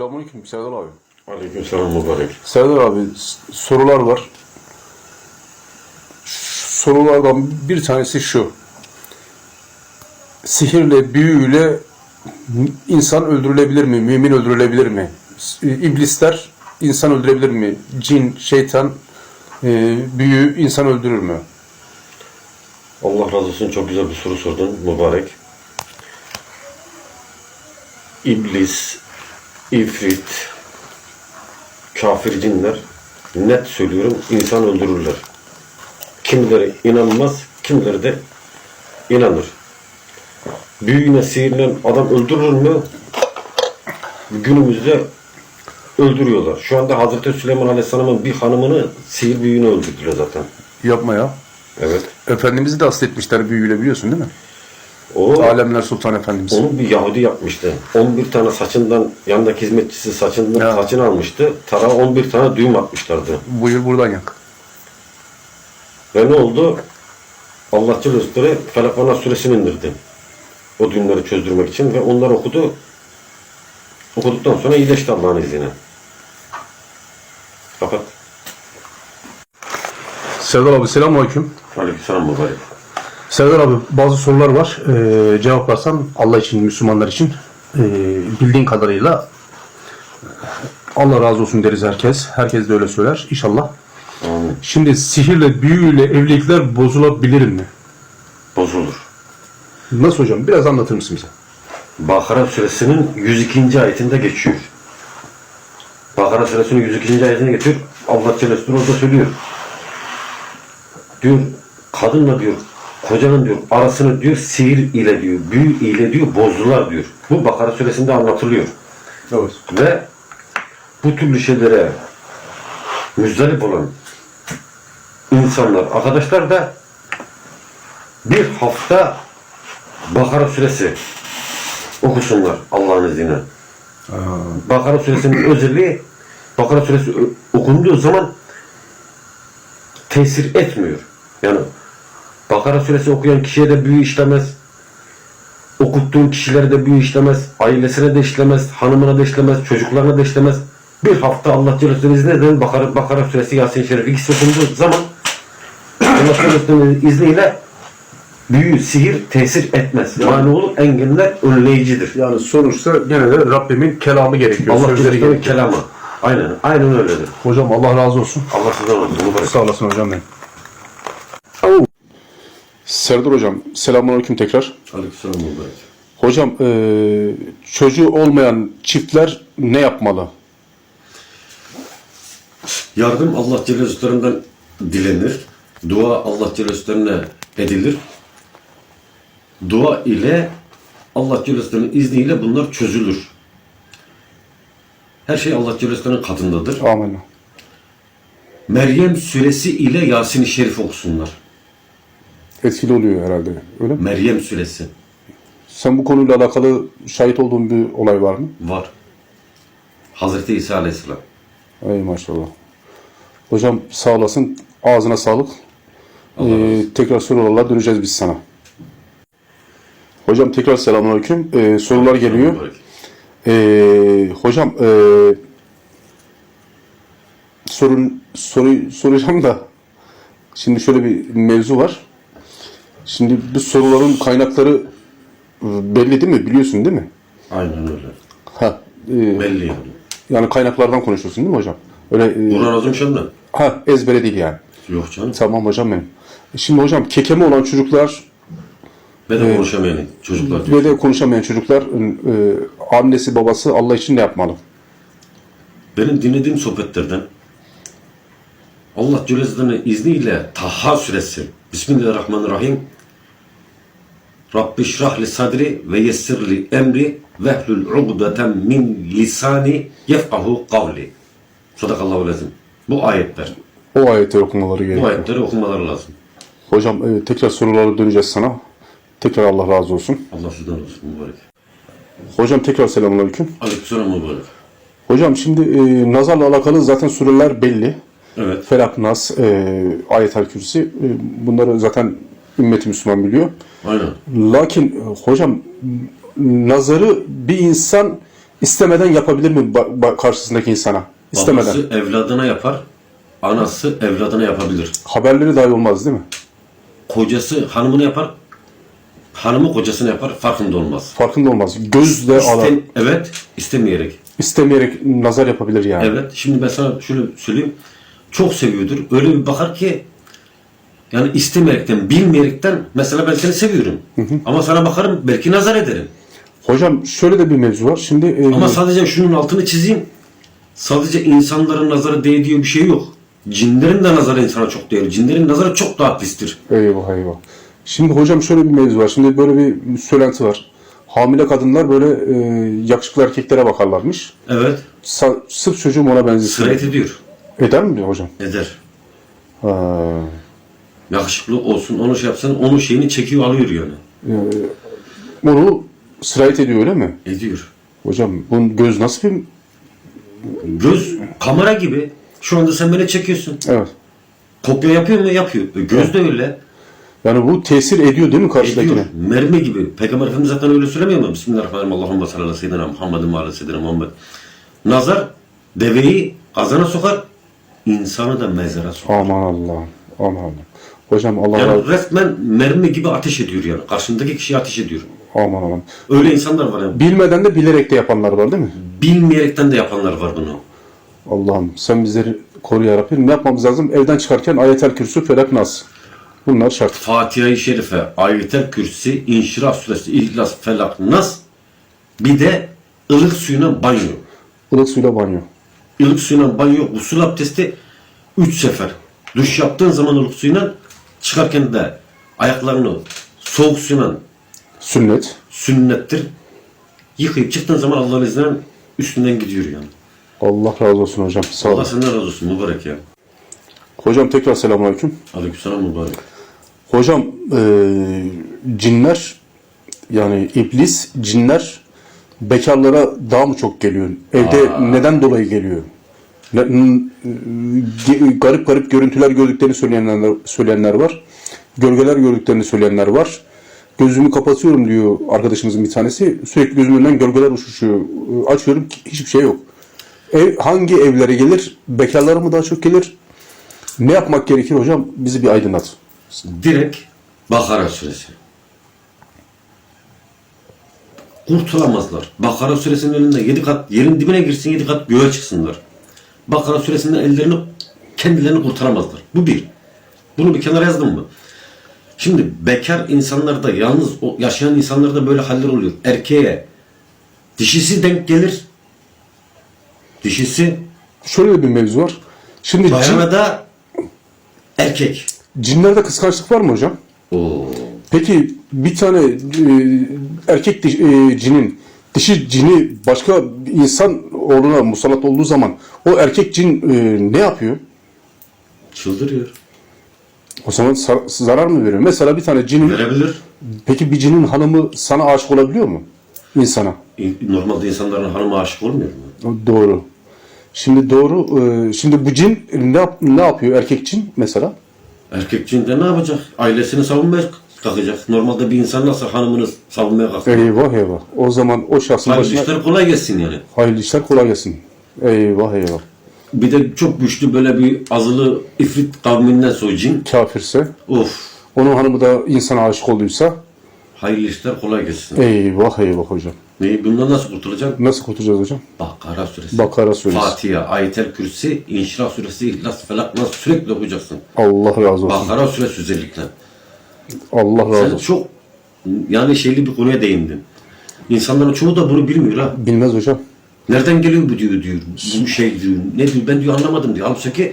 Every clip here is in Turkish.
Selamünaleyküm Serdar abi. Aleykümselam mübarek. Serdar abi sorular var. Sorulardan bir tanesi şu. Sihirle, büyüyle insan öldürülebilir mi? Mümin öldürülebilir mi? S- İblisler insan öldürebilir mi? Cin, şeytan, e, büyü insan öldürür mü? Allah razı olsun çok güzel bir soru sordun mübarek. İblis, ifrit, kafir cinler net söylüyorum insan öldürürler. Kimileri inanmaz, kimileri de inanır. Büyüğüne sihirle adam öldürür mü? Günümüzde öldürüyorlar. Şu anda Hazreti Süleyman Aleyhisselam'ın bir hanımını sihir büyüğüne öldürdüler zaten. Yapma ya. Evet. Efendimiz'i de hasretmişler büyüyle biliyorsun değil mi? O Alemler Sultan Efendimiz. Onu bir Yahudi yapmıştı. 11 tane saçından yanındaki hizmetçisi saçından Ya. saçını almıştı. Tarağa 11 tane düğüm atmışlardı. Buyur buradan yak. Ve ne oldu? Allah Celle Celaluhu Felak ve Nas suresini indirdi. O düğümleri çözdürmek için ve onlar okudu. Okuduktan sonra iyileşti Allah'ın izniyle. Kapat. Serdar abi selamünaleyküm. Aleykümselam mübarek. Serdar abi bazı sorular var. Ee, cevaplarsan Allah için, Müslümanlar için ee, bildiğin kadarıyla Allah razı olsun deriz herkes. Herkes de öyle söyler inşallah. Amin. Şimdi sihirle, büyüyle evlilikler bozulabilir mi? Bozulur. Nasıl hocam? Biraz anlatır mısın bize? Bakara suresinin 102. ayetinde geçiyor. Bakara suresinin 102. ayetine geçiyor. Allah Celle orada söylüyor. Diyor kadınla diyor kocanın diyor arasını diyor sihir ile diyor büyü ile diyor bozdular diyor. Bu Bakara suresinde anlatılıyor. Evet. Ve bu türlü şeylere müzdarip olan insanlar, arkadaşlar da bir hafta Bakara suresi okusunlar Allah'ın izniyle. Bakara suresinin özelliği Bakara suresi okunduğu zaman tesir etmiyor. Yani Bakara suresi okuyan kişiye de büyü işlemez. Okuttuğun kişilere de büyü işlemez. Ailesine de işlemez. Hanımına da işlemez. Çocuklarına da işlemez. Bir hafta Allah Celle izniyle Bakara, Bakara suresi Yasin Şerif ikisi okunduğu zaman Allah Celle izniyle büyü, sihir tesir etmez. Yani olur engeller önleyicidir. Yani sonuçta gene de Rabbimin kelamı gerekiyor. Allah sözleri gerekiyor. kelamı. Aynen, aynen öyledir. Hocam Allah razı olsun. Allah sizden olsun. Sağ olasın hocam benim. Serdar hocam selamünaleyküm tekrar. Aleykümselam. Hocam eee, çocuğu olmayan çiftler ne yapmalı? Yardım Allah Celle dilenir. Dua Allah Celle edilir. Dua ile Allah Celle izniyle bunlar çözülür. Her şey Allah Celle katındadır. Amin. Meryem suresi ile Yasin-i Şerif okusunlar. Etkili oluyor herhalde. Öyle mi? Meryem suresi Sen bu konuyla alakalı şahit olduğun bir olay var mı? var. Hazreti İsa Aleyhisselam. Ey maşallah. Hocam sağ olasın. Ağzına sağlık. Allah Ee, tekrar sorularla döneceğiz biz sana. Hocam tekrar selamünaleyküm. Ee, sorular geliyor. Ee, hocam ee, sorun soru soracağım da şimdi şöyle bir mevzu var. Şimdi bu soruların kaynakları e, belli değil mi? Biliyorsun değil mi? Aynen öyle. Ha, e, Belli yani. yani kaynaklardan konuşuyorsun değil mi hocam? Öyle e, Kur'an Azim Şan'dan. ha ezbere değil yani. Yok canım. Tamam hocam benim. Şimdi hocam kekeme olan çocuklar Ve de konuşamayan çocuklar diyor. ve de konuşamayan çocuklar e, annesi babası Allah için ne yapmalı? Benim dinlediğim sohbetlerden Allah Celle izniyle Taha suresi Bismillahirrahmanirrahim Rabbi şrah li sadri ve yessir li emri vehlül ugdeten min lisani yefkahu kavli Sadakallahu lazım. Bu ayetler. O ayetleri okumaları Bu gerekiyor. ayetleri okumaları lazım. Hocam e, tekrar sorulara döneceğiz sana. Tekrar Allah razı olsun. Allah sizden olsun mübarek. Hocam tekrar selamünaleyküm. Aleykümselam mübarek. Hocam şimdi e, nazarla alakalı zaten sureler belli. Evet. Felak, Nas, e, Ayet-el Kürsi. E, bunları zaten ümmeti Müslüman biliyor. Aynen. Lakin e, hocam nazarı bir insan istemeden yapabilir mi karşısındaki insana? İstemeden. Babası evladına yapar, anası evladına yapabilir. Haberleri dahi olmaz değil mi? Kocası hanımını yapar, hanımı kocasına yapar, farkında olmaz. Farkında olmaz. Gözle alan, İstem, evet, istemeyerek. istemeyerek nazar yapabilir yani. Evet, şimdi ben sana şöyle söyleyeyim. Çok seviyordur. Öyle bir bakar ki yani istemeyerekten, bilmeyerekten mesela ben seni seviyorum. Ama sana bakarım belki nazar ederim. Hocam şöyle de bir mevzu var. Şimdi e, Ama sadece şunun altını çizeyim. Sadece insanların nazarı değdiği bir şey yok. Cinlerin de nazarı insana çok değer. Cinlerin nazarı çok daha pistir. eyvah eyvah. Şimdi hocam şöyle bir mevzu var. Şimdi böyle bir söylenti var. Hamile kadınlar böyle e, yakışıklı erkeklere bakarlarmış. Evet. Sa- sırf çocuğum ona benzesin. Sırayet ediyor. Eder mi diyor hocam? Eder. Ha. Yakışıklı olsun, onu şey yapsın, onun şeyini çekiyor alıyor yani. Onu sirayet ediyor öyle mi? Ediyor. Hocam bunun göz nasıl bir... Göz kamera gibi. Şu anda sen beni çekiyorsun. Evet. Kopya yapıyor mu? Yapıyor. E, Göz de öyle. Yani bu tesir ediyor değil mi karşıdakine? Ediyor. Mermi gibi. Peygamber Efendimiz zaten öyle söylemiyor mu? Bismillahirrahmanirrahim. Allahümme salli ala seyyidina Muhammedin ve ala seyyidina Muhammed. Nazar deveyi kazana sokar, insanı da mezara sokar. Aman Allah'ım. Aman Allah'ım. Hocam Allah Yani razı resmen mermi gibi ateş ediyor yani. Karşındaki kişiye ateş ediyor. Aman Allah'ım. Öyle insanlar var yani. Bilmeden de bilerek de yapanlar var değil mi? Bilmeyerekten de yapanlar var bunu. Allah'ım sen bizleri koru ya. Ne yapmamız lazım? Evden çıkarken ayetel kürsü, felak nas. Bunlar şart. Fatiha-i Şerife, Ayetel Kürsi, İnşirah Suresi, İhlas, Felak, Nas bir de ılık suyuna banyo. Ilık suyla banyo. Ilık suyuna banyo, usul abdesti 3 sefer. Duş yaptığın zaman ılık suyla çıkarken de ayaklarını soğuk suyla Sünnet. sünnettir. Yıkayıp çıktığın zaman Allah'ın izniyle üstünden gidiyor yani. Allah razı olsun hocam. Sağ Allah olun. senden razı olsun mübarek ya. Hocam tekrar selamünaleyküm. Aleykümselam mübarek. Hocam eee, cinler yani iblis cinler bekarlara daha mı çok geliyor? Evde neden dolayı geliyor? Garip garip görüntüler gördüklerini söyleyenler söyleyenler var. Gölgeler gördüklerini söyleyenler var. Gözümü kapatıyorum diyor arkadaşımızın bir tanesi. Sürekli gözümün gölgeler uçuşuyor. Açıyorum ki hiçbir şey yok. Ev, hangi evlere gelir? Bekarlara mı daha çok gelir? Ne yapmak gerekir hocam? Bizi bir aydınlat. Direkt Bakara suresi. Kurtulamazlar. Bakara suresinin önünde yedi kat yerin dibine girsin yedi kat göğe çıksınlar. Bakara suresinden ellerini kendilerini kurtaramazlar. Bu bir. Bunu bir kenara yazdım mı? Şimdi bekar insanlarda yalnız yaşayan insanlarda böyle haller oluyor. Erkeğe dişisi denk gelir. Dişisi Şöyle bir mevzu var. Şimdi bayana da erkek. cinlerde kıskançlık var mı hocam? Oo. Peki bir tane e, erkek diş- e, cinin dişi cini başka bir insan oğluna musallat olduğu zaman o erkek cin e, ne yapıyor? Çıldırıyor. O zaman zarar mı veriyor? Mesela bir tane cinin Verebilir. peki bir cinin hanımı sana aşık olabiliyor mu? İnsana. Normalde insanların hanıma aşık olmuyor mu? Doğru. Şimdi doğru. e, şimdi bu cin ne, yap- ne yapıyor erkek cin mesela? Erkek cin de ne yapacak? Ailesini savunmaya kalkacak. Normalde bir insan nasıl hanımını savunmaya kalkar? Eyvah eyvah. O zaman o şahsın Hayırlı başına işler kolay gelsin yani. hayırlı işler kolay gelsin. Eyvah eyvah. Bir de çok güçlü böyle bir azılı ifrit kavminden sonra cin. Kafirse, Of. onun hanımı da insana aşık olduysa Hayırlı işler kolay gelsin. eyvah eyvah hocam. Ne, bundan nasıl kurtulacaksın? Nasıl kurtulacağız hocam? Bakara suresi. Bakara suresi. Fatiha, Ayetel Kürsi, İnşirah suresi, İhlas, Felak, Nas sürekli okuyacaksın. Allah razı olsun. Bakara suresi özellikle. Allah razı Sen olsun. çok yani şeyli bir konuya değindin. İnsanların çoğu da bunu bilmiyor ha. Bilmez hocam. Nereden geliyor bu diyor diyor. Bu şey diyor. Ne diyor ben diyor anlamadım diyor. Halbuki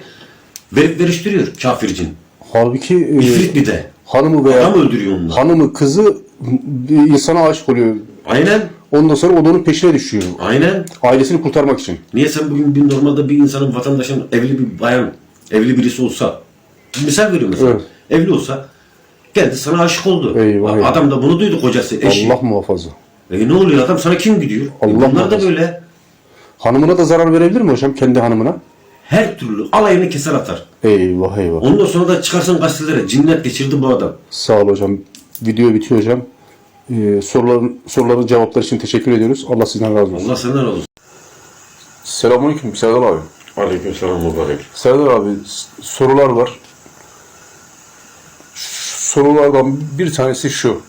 verip veriştiriyor kafir cin. Halbuki e, İfrit bir de. hanımı veya Adam öldürüyor onunla. hanımı kızı bir insana aşık oluyor. Aynen. Ondan sonra o da onun peşine düşüyor. Aynen. Ailesini kurtarmak için. Niye sen bugün bir normalde bir insanın vatandaşın evli bir bayan, evli birisi olsa misal veriyorum mesela. Evet. Evli olsa geldi sana aşık oldu. Eyvah, eyvah. Adam da bunu duydu kocası, eşi. Allah muhafaza. E ne oluyor adam sana kim gidiyor? E Allah bunlar da muhafaza. böyle Hanımına da zarar verebilir mi hocam? Kendi hanımına? her türlü alayını keser atar. Eyvah eyvah. Ondan sonra da çıkarsın gazetelere cinnet geçirdi bu adam. Sağ ol hocam. Video bitiyor hocam. Ee, soruların soruların cevapları için teşekkür ediyoruz. Allah sizden razı olsun. Allah senden razı olsun. Selamünaleyküm Serdar abi. Aleykümselam mübarek. Serdar abi sorular var. Sorulardan bir tanesi şu.